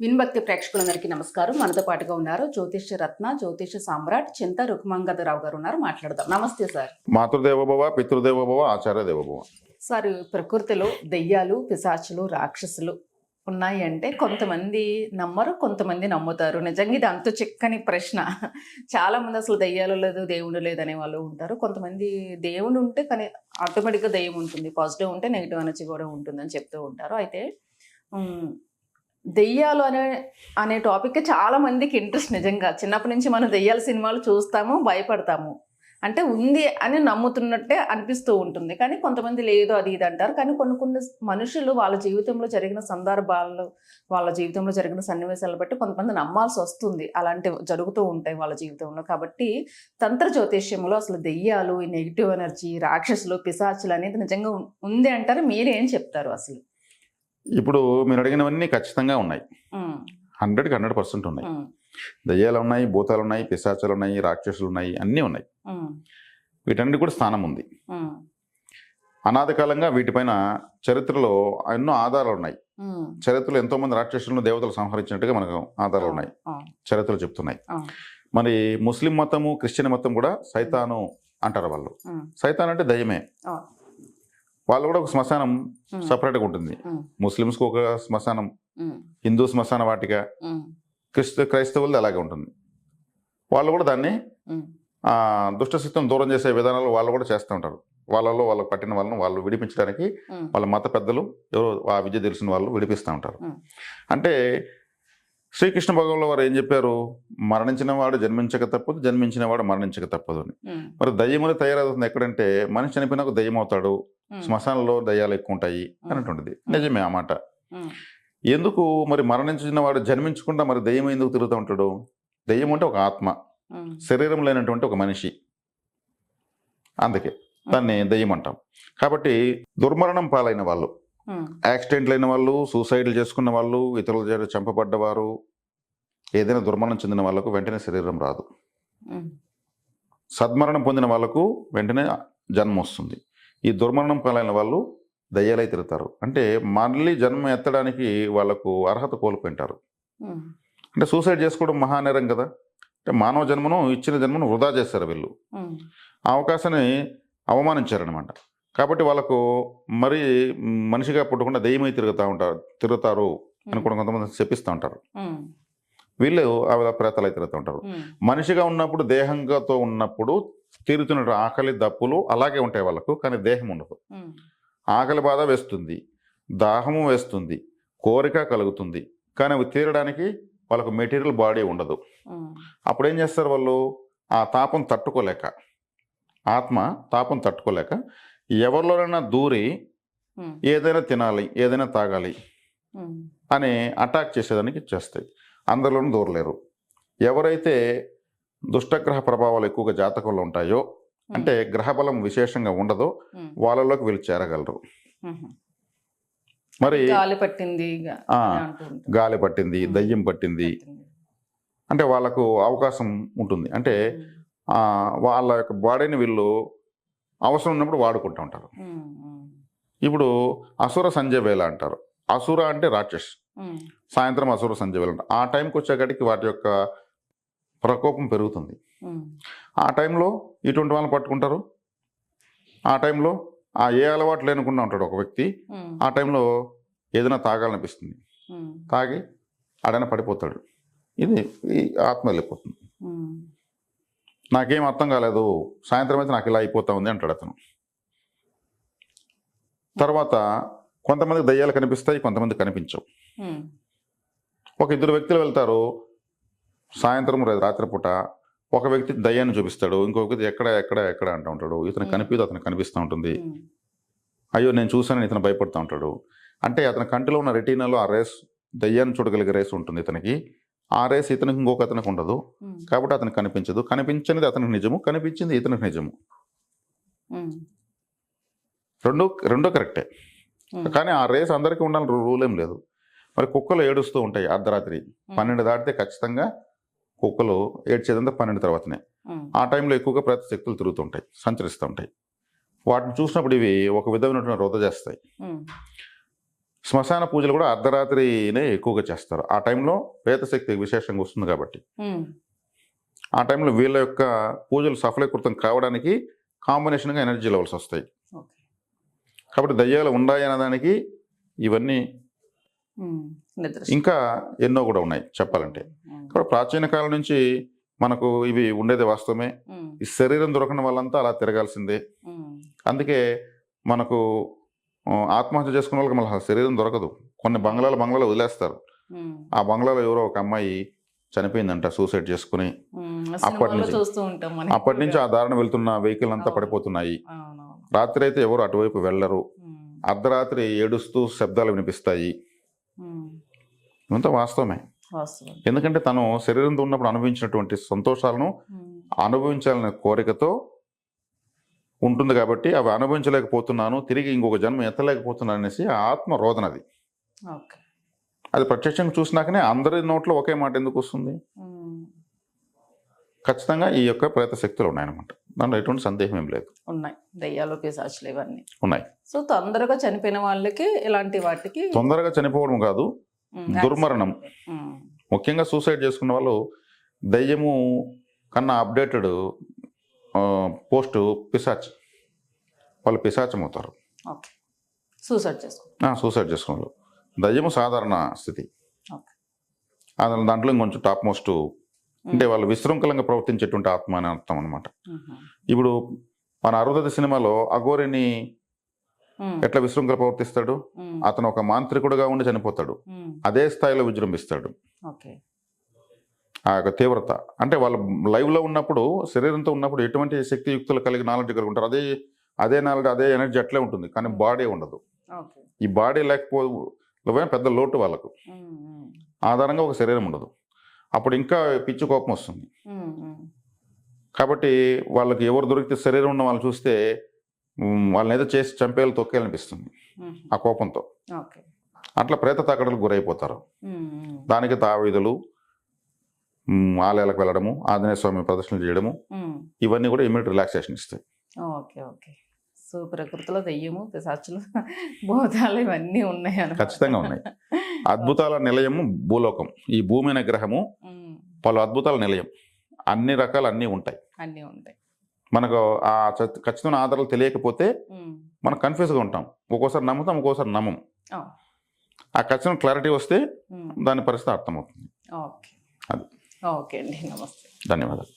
విన్భక్తి ప్రేక్షకులందరికీ నమస్కారం. మనతో పాటుగా ఉన్నారు జ్యోతిష రత్న జ్యోతిష సామ్రాట్ చింత రుక్మంగదరావు గారు ఉన్నారు. మాట్లాడదాం. నమస్తే సార్. మాతృదేవోభవ పితృదేవోభవ ఆచార్య దేవోభవ సార్ ప్రకృతిలో దెయ్యాలు పిశాచులు రాక్షసులు ఉన్నాయి అంటే కొంతమంది నమ్మరు కొంతమంది నమ్ముతారు. నిజంగా ఇది అంత చిక్కని ప్రశ్న. చాలా మంది అసలు దెయ్యాలు లేదు దేవుడు లేదు అనే వాళ్ళు ఉంటారు. కొంతమంది దేవుడు ఉంటే కానీ ఆటోమేటిక్గా దెయ్యం ఉంటుంది. పాజిటివ్ ఉంటే నెగిటివ్ ఎనర్జీ కూడా ఉంటుందని చెప్తూ ఉంటారు. అయితే దెయ్యాలు అనే అనే టాపిక్ చాలా మందికి ఇంట్రెస్ట్ నిజంగా. చిన్నప్పటి నుంచి మనం దెయ్యాల సినిమాలు చూస్తాము భయపడతాము. అంటే ఉంది అని నమ్ముతున్నట్టే అనిపిస్తూ ఉంటుంది. కానీ కొంతమంది లేదు అది ఇది అంటారు. కానీ కొన్ని కొన్ని మనుషులు వాళ్ళ జీవితంలో జరిగిన సందర్భాలు వాళ్ళ జీవితంలో జరిగిన సన్నివేశాలు బట్టి కొంతమంది నమ్మాల్సి వస్తుంది. అలాంటివి జరుగుతూ ఉంటాయి వాళ్ళ జీవితంలో. కాబట్టి తంత్ర జ్యోతిష్యంలో అసలు దెయ్యాలు ఈ నెగిటివ్ ఎనర్జీ రాక్షసులు పిశాచులు అనేది నిజంగా ఉంది అంటారు. మీరేం చెప్తారు అసలు? ఇప్పుడు మీరు అడిగినవన్నీ ఖచ్చితంగా ఉన్నాయి. హండ్రెడ్కి హండ్రెడ్ పర్సెంట్ ఉన్నాయి. దయ్యాలు ఉన్నాయి భూతాలు ఉన్నాయి పిశాచాలు ఉన్నాయి రాక్షసులు ఉన్నాయి. అన్నీ ఉన్నాయి వీటన్నిటి కూడా స్థానం ఉంది. అనాది కాలంగా వీటిపైన చరిత్రలో ఎన్నో ఆధారాలు ఉన్నాయి. చరిత్రలో ఎంతో మంది రాక్షసులను దేవతలు సంహరించినట్టుగా మనకు ఆధారాలు ఉన్నాయి. చరిత్రలు చెప్తున్నాయి. మరి ముస్లిం మతము క్రిస్టియన్ మతం కూడా సైతాను అంటారు వాళ్ళు. సైతాన్ అంటే దయ్యమే. వాళ్ళు కూడా ఒక శ్మశానం సపరేట్గా ఉంటుంది. ముస్లిమ్స్కి ఒక శ్మశానం హిందూ శ్మశాన వాటిక క్రిస్త క్రైస్తవులది అలాగే ఉంటుంది. వాళ్ళు కూడా దాన్ని దుష్టశక్తిని దూరం చేసే విధానాలు వాళ్ళు కూడా చేస్తూ ఉంటారు. వాళ్ళలో వాళ్ళకు పట్టిన వాళ్ళను వాళ్ళు విడిపించడానికి వాళ్ళ మత పెద్దలు ఎవరో ఆ విద్య తెలిసిన వాళ్ళు విడిపిస్తూ ఉంటారు. అంటే శ్రీకృష్ణ భగవంలో వారు ఏం చెప్పారు? మరణించిన వాడు జన్మించక తప్పదు జన్మించిన వాడు మరణించక తప్పదు అని. మరి దయ్యములు తయారవుతుంది ఎక్కడంటే మనిషి చనిపోయినాక దయ్యం అవుతాడు శ్మశానంలో దయ్యాలు ఎక్కువ ఉంటాయి అని అంటుండేది నిజమే ఆ మాట. ఎందుకు మరి మరణించిన వాడు జన్మించకుండా మరి దయ్యం ఎందుకు తిరుగుతూ ఉంటాడు? దయ్యం అంటే ఒక ఆత్మ శరీరం లేనటువంటి ఒక మనిషి. అందుకే దాన్ని దయ్యం అంటాం. కాబట్టి దుర్మరణం పాలైన వాళ్ళు యాక్సిడెంట్లు అయిన వాళ్ళు సూసైడ్లు చేసుకున్న వాళ్ళు ఇతరుల చేత చంపబడ్డవారు ఏదైనా దుర్మరణం చెందిన వాళ్ళకు వెంటనే శరీరం రాదు. సద్మరణం పొందిన వాళ్ళకు వెంటనే జన్మ వస్తుంది. ఈ దుర్మరణం పాలైన వాళ్ళు దయ్యాలై తిరుగుతారు. అంటే మళ్ళీ జన్మ ఎత్తడానికి వాళ్ళకు అర్హత కోల్పోయింటారు. అంటే సూసైడ్ చేసుకోవడం మహానేరం కదా. అంటే మానవ జన్మను ఇచ్చిన జన్మను వృధా చేస్తారు వీళ్ళు. ఆ అవకాశాన్ని అవమానించారనమాట కాబట్టి వాళ్ళకు మరి మనిషిగా పుట్టకుండా దెయ్యమై తిరుగుతూ ఉంటారు తిరుగుతారు అని కూడా కొంతమంది చెప్పిస్తూ ఉంటారు. వీళ్ళు ఆ ప్రేతలై తిరుగుతూ ఉంటారు. మనిషిగా ఉన్నప్పుడు దేహంగాతో ఉన్నప్పుడు తీరుతున్న ఆకలి దప్పులు అలాగే ఉంటాయి వాళ్ళకు కానీ దేహం ఉండదు. ఆకలి బాధ వేస్తుంది దాహము వేస్తుంది కోరిక కలుగుతుంది కానీ అవి తీరడానికి వాళ్ళకు మెటీరియల్ బాడీ ఉండదు. అప్పుడు ఏం చేస్తారు వాళ్ళు? ఆ తాపం తట్టుకోలేక ఆత్మ తాపం తట్టుకోలేక ఎవరిలోనైనా దూరి ఏదైనా తినాలి ఏదైనా తాగాలి అని అటాక్ చేసేదానికి చేస్తాయి. అందరిలోనూ దూరలేరు. ఎవరైతే దుష్టగ్రహ ప్రభావాలు ఎక్కువగా జాతకంలో ఉంటాయో అంటే గ్రహబలం విశేషంగా ఉండదో వాళ్ళలోకి వీళ్ళు చేరగలరు. మరి గాలి పట్టింది. గాలి పట్టింది దయ్యం పట్టింది. అంటే వాళ్ళకు అవకాశం ఉంటుంది. అంటే వాళ్ళ యొక్క బాడీని వీళ్ళు అవసరం ఉన్నప్పుడు వాడుకుంటూ ఉంటారు. ఇప్పుడు అసుర సంజయ్ వేళ అంటారు. అసుర అంటే రాక్షస్. సాయంత్రం అసుర సంజయ్ వేళ అంటారు. ఆ టైంకి వచ్చేకాడికి వాటి యొక్క ప్రకోపం పెరుగుతుంది. ఆ టైంలో ఇటువంటి వాళ్ళని పట్టుకుంటారు. ఆ టైంలో ఆ ఏ అలవాటు లేనుకుండా ఉంటాడు ఒక వ్యక్తి. ఆ టైంలో ఏదైనా తాగాలనిపిస్తుంది. తాగి ఆడైనా పడిపోతాడు. ఇది ఆత్మ వెళ్ళిపోతుంది నాకేం అర్థం కాలేదు. సాయంత్రం అయితే నాకు ఇలా అయిపోతా ఉంది అంటాడు అతను. తర్వాత కొంతమంది దయ్యాలు కనిపిస్తాయి కొంతమంది కనిపించవు. ఒక ఇద్దరు వ్యక్తులు వెళ్తారు. సాయంత్రం రాత్రిపూట ఒక వ్యక్తి దయ్యాన్ని చూపిస్తాడు. ఇంకొక వ్యక్తి ఎక్కడ ఎక్కడ ఎక్కడ అంటూ ఉంటాడు. ఇతను. కనిపిదు అతను కనిపిస్తూ ఉంటుంది. అయ్యో నేను చూశానని ఇతను భయపడుతూ ఉంటాడు. అంటే అతని కంటిలో ఉన్న రెటీనాలో ఆ రేస్ దయ్యాన్ని చూడగలిగే రేస్ ఉంటుంది ఇతనికి. ఆ రేస్ ఇతనికి ఇంకొక అతనికి ఉండదు. కాబట్టి అతనికి కనిపించదు. కనిపించనిది అతనికి నిజము కనిపించింది ఇతనికి నిజము. రెండు రెండో కరెక్టే. కానీ ఆ రేస్ అందరికీ ఉండాలని రూల్ ఏం లేదు. మరి కుక్కలు ఏడుస్తూ ఉంటాయి అర్ధరాత్రి. పన్నెండు దాటితే ఖచ్చితంగా కుక్కలు ఏడ్చేదంతా పన్నెండు తర్వాతనే. ఆ టైంలో ఎక్కువగా ప్రతి శక్తులు తిరుగుతుంటాయి సంచరిస్తూ ఉంటాయి వాటిని చూసినప్పుడు ఇవి ఒక విధమైనటువంటి వృధ చేస్తాయి. శ్మశాన పూజలు కూడా అర్ధరాత్రినే ఎక్కువగా చేస్తారు. ఆ టైంలో ప్రేతశక్తి విశేషంగా వస్తుంది కాబట్టి. ఆ టైంలో వీళ్ళ యొక్క పూజలు సఫలీకృతం కావడానికి కాంబినేషన్గా ఎనర్జీ లెవెల్స్ వస్తాయి. కాబట్టి దయ్యాలు ఉన్నాయి అన్నదానికి ఇవన్నీ ఇంకా ఎన్నో కూడా ఉన్నాయి చెప్పాలంటే. కాబట్టి ప్రాచీన కాలం నుంచి మనకు ఇవి ఉండేది వాస్తవమే. ఈ శరీరం దొరకని వాళ్ళంతా అలా తిరగాల్సిందే. అందుకే మనకు ఆత్మహత్య చేసుకున్న వాళ్ళకి మళ్ళీ శరీరం దొరకదు. కొన్ని బంగ్లాలు బంగ్లాలు వదిలేస్తారు. ఆ బంగ్లాలో ఎవరో ఒక అమ్మాయి చనిపోయిందంట సూసైడ్ చేసుకుని. అప్పటి నుంచి- అప్పటి నుంచి ఆ దారిన వెళ్తున్న వెహికల్ అంతా. పడిపోతున్నాయి. రాత్రి అయితే ఎవరు అటువైపు వెళ్ళరు. అర్ధరాత్రి ఏడుస్తూ శబ్దాలు వినిపిస్తాయి. ఇదంతా వాస్తవమే. వాస్తవం. ఎందుకంటే తను శరీరంతో ఉన్నప్పుడు అనుభవించినటువంటి సంతోషాలను అనుభవించాలనే కోరికతో ఉంటుంది కాబట్టి అవి అనుభవించలేకపోతున్నాను తిరిగి ఇంకొక జన్మ ఎత్తలేకపోతున్నాను అనేసి ఆత్మ రోదనది అది. ప్రత్యక్షంగా చూసినాకనే అందరి నోట్లో ఒకే మాట ఎందుకు వస్తుంది? ఖచ్చితంగా ఈ యొక్క ప్రేత శక్తులు ఉన్నాయన్నమాట. దాంట్లో ఎటువంటి సందేహం ఏం లేదు. ఉన్నాయి. దయ్యాలు పిశాచులు ఇవన్నీ. ఉన్నాయి. సో తొందరగా చనిపోయిన వాళ్ళకి ఇలాంటి వాటికి తొందరగా చనిపోవడం కాదు దుర్మరణం. ముఖ్యంగా సూసైడ్ చేసుకున్న వాళ్ళు దయ్యము కన్నా అప్డేటెడ్ పోస్ట్ పిశాచ్. వాళ్ళు పిశాచం అవుతారు సూసైడ్ చేసుకో ఆ, సూసైడ్ దయ్యము సాధారణ స్థితి. ఓకే. అది దాంట్లో ఇంకొంచెం టాప్ మోస్ట్ అంటే వాళ్ళు విశృంఖలంగా ప్రవర్తించేటువంటి ఆత్మ అని అర్థం అనమాట ఇప్పుడు మన అరుదతి సినిమాలో అఘోరిని ఎట్లా విశృంఖల ప్రవర్తిస్తాడు? అతను ఒక మాంత్రికుడుగా ఉండి చనిపోతాడు. అదే స్థాయిలో విజృంభిస్తాడు. ఆ యొక్క తీవ్రత. అంటే వాళ్ళు లైవ్లో ఉన్నప్పుడు శరీరంతో ఉన్నప్పుడు ఎటువంటి శక్తియుక్తులు కలిగి నాలెడ్జ్ కలిగి ఉంటారు. అదే అదే నాలెడ్జ్ అదే ఎనర్జీ అట్లే ఉంటుంది. కానీ బాడీ ఉండదు. ఈ బాడీ లేకపోవడం పెద్ద లోటు వాళ్ళకు. ఉమ్, ఉమ్, ఆధారంగా ఒక శరీరం ఉండదు. అప్పుడు ఇంకా పిచ్చి కోపం వస్తుంది. కాబట్టి వాళ్ళకి ఎవరు దొరికితే శరీరం ఉన్న వాళ్ళు చూస్తే వాళ్ళని ఏదో చేసి చంపేయాలి తొక్కేయాలనిపిస్తుంది ఆ కోపంతో. అట్లా ప్రేత తాకడలకు గురైపోతారు. దానికి తావీదులు మ్, ఆలయాలకు వెళ్ళడము ఆంజనేయ స్వామి ప్రదర్శనలు చేయడము ఇవన్నీ కూడా ఇమీడియట్ రిలాక్సేషన్ ఇస్తాయి. Okay okay. సో ప్రకృతిలో దెయ్యము పిశాచులు భూతాలు ఇవన్నీ ఉన్నాయి. ఖచ్చితంగా ఉన్నాయి. అద్భుతాల నిలయము భూలోకం. ఈ భూమి అనే గ్రహము పలు అద్భుతాల నిలయం. అన్ని రకాలు అన్నీ ఉంటాయి. అన్నీ ఉంటాయి. మనకు ఆ ఖచ్చితమైన ఆధారాలు తెలియకపోతే మనం కన్ఫ్యూజ్గా ఉంటాం. ఒక్కోసారి నమ్ముతాం ఒక్కోసారి నమ్మం. ఆ, ఖచ్చితమైన క్లారిటీ వస్తే దాని పరిస్థితి అర్థమవుతుంది. ఓకే. అది. ఓకే అండి. నమస్తే. ధన్యవాదాలు.